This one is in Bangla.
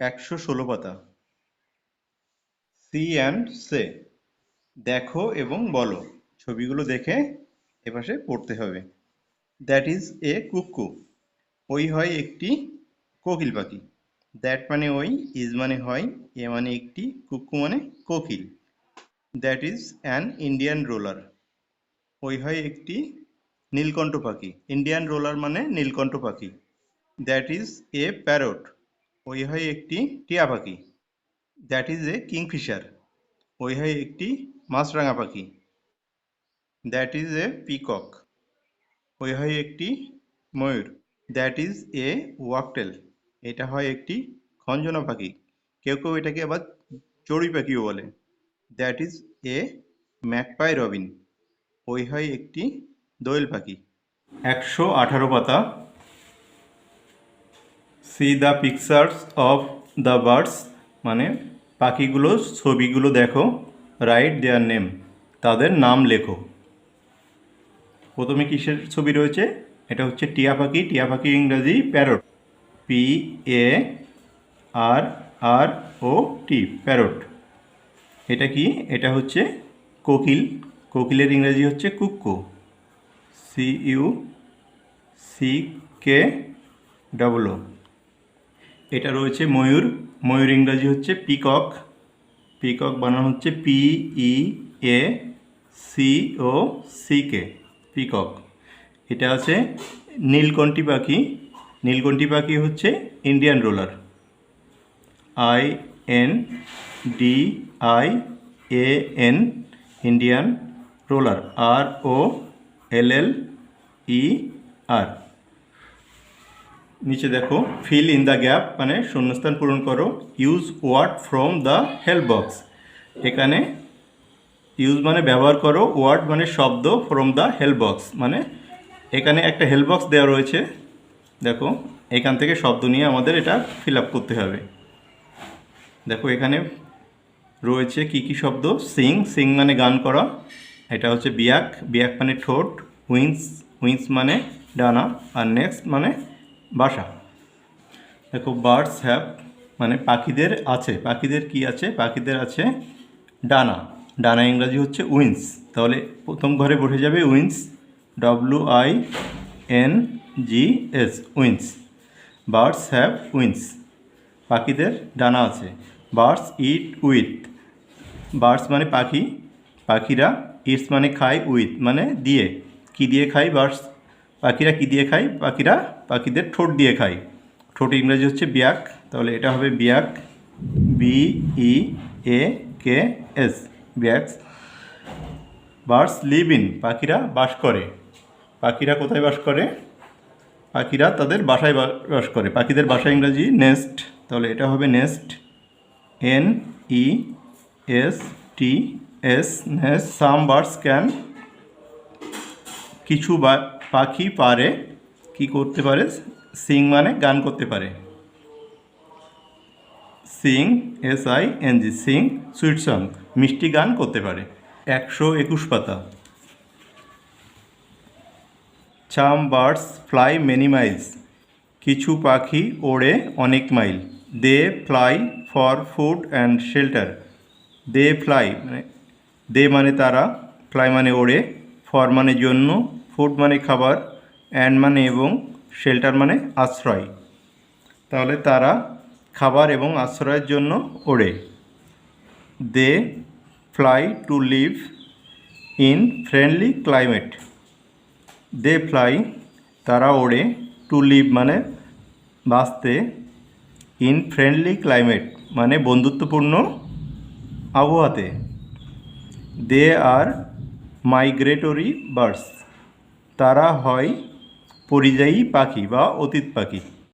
একশো ষোলো পাতা। See and say. দেখো এবং বলো। ছবিগুলো দেখে এপাশে পড়তে হবে। দ্যাট ইজ এ কুক্কু ওই হয় একটি কোকিল পাখি। দ্যাট মানে ওই, ইজ মানে হয়, এ মানে একটি কুক্কু মানে কোকিল। That is an Indian roller. ওই হয় একটি নীলকণ্ঠ পাখি। ইন্ডিয়ান রোলার মানে নীলকণ্ঠ পাখি। That is a parrot. ওই হয় একটি টিয়া পাখি। দ্যাট ইজ এ কিংফিশার ওই হয় একটি মাছরাঙা পাখি। দ্যাট ইজ এ পিকক ওই হয় একটি ময়ূর। দ্যাট ইজ এ ওয়াকটেল এটা হয় একটি খঞ্জনা পাখি। কেউ কেউ এটাকে আবার চড়ুই পাখিও বলে। That is a magpie robin ওই হয় একটি দোয়েল পাখি। একশো আঠারো পাতা see the pictures of the birds মানে পাখিগুলো, ছবিগুলো দেখো রাইট দেয়ার নেম তাদের নাম লেখো। প্রথমে কিসের ছবি রয়েছে? এটা হচ্ছে টিয়া পাখি টিয়া পাখি ইংরাজি parrot P A R R O T parrot এটা কি? এটা হচ্ছে কোকিল, কোকিলের ইংরেজি হচ্ছে cuckoo C U C K double এটা রয়েছে ময়ূর। ময়ূর ইংরাজি হচ্ছে পিকক পিকক বানানো হচ্ছে P E A C O C K peacock এটা আছে নীলকণ্ঠী পাখি। নীলকণ্ঠী পাখি হচ্ছে Indian roller I N D I A N Indian roller R O L L E R নিচে দেখো ফিল ইন দ্য গ্যাপ মানে শূন্যস্থান পূরণ করো use word from the help box এখানে ইউজ মানে ব্যবহার করো ওয়ার্ড মানে শব্দ ফ্রম দ্য হেল্প বক্স মানে এখানে একটা হেল্প বক্স দেওয়া রয়েছে। দেখো, এখান থেকে শব্দ নিয়ে আমাদের এটা ফিল করতে হবে। দেখো, এখানে রয়েছে কি কি শব্দ? সিং সিং মানে গান করা, এটা হচ্ছে বিয়াক বিয়াক মানে ঠোঁট উইংস উইংস মানে ডানা, আর নেক্সট মানে বাসা। দেখো বার্ডস হ্যাভ মানে পাখিদের আছে, পাখিদের কি আছে? পাখিদের আছে ডানা। ডানা ইংরাজি হচ্ছে উইন্স। তাহলে প্রথম ঘরে বসে যাবে wings W I N G S wings. Birds have wings পাখিদের ডানা আছে। বার্ডস ইট উইথ বার্ডস মানে পাখি। পাখিরা ইটস মানে খায় উইথ মানে দিয়ে। কি দিয়ে খায় বার্ডস পাখিরা কি দিয়ে খায়? পাখিরা পাখিদের ঠোঁট দিয়ে খায়। ঠোঁট ইংরেজি হচ্ছে বিয়াক। তাহলে এটা হবে beak. B E A K S beaks birds live in. পাখিরা বাস করে। পাখিরা কোথায় বাস করে? পাখিরা তাদের বাসায় বাস করে। পাখিদের বাসা ইংরাজি নেস্ট। তাহলে এটা হবে nest. N E S T S nest. Some birds can কিছু বা- পাখি পারে, কি করতে পারে? সিং মানে গান করতে পারে। Sing, S I N G, sing, sweet song, মিষ্টি গান করতে পারে। একশো একুশ পাতা। চাম বার্ডস ফ্লাই মেনি মাইলস। কিছু পাখি ওড়ে অনেক mile. They fly for food and shelter. They fly মানে দে মানে তারা, ফ্লাই মানে ওড়ে, ফর মানে জন্য ফুড মানে খাবার অ্যান্ড মানে এবং শেল্টার মানে আশ্রয়। তাহলে তারা খাবার এবং আশ্রয়ের জন্য ওড়ে। They fly to live in friendly climate they fly তারা ওড়ে টু লিভ মানে বাঁচতে ইন ফ্রেন্ডলি ক্লাইমেট মানে বন্ধুত্বপূর্ণ আবহাওয়াতে। দে আর মাইগ্রেটরি বার্ডস তারা হয় পরিযায়ী পাখি বা অতীত পাখি।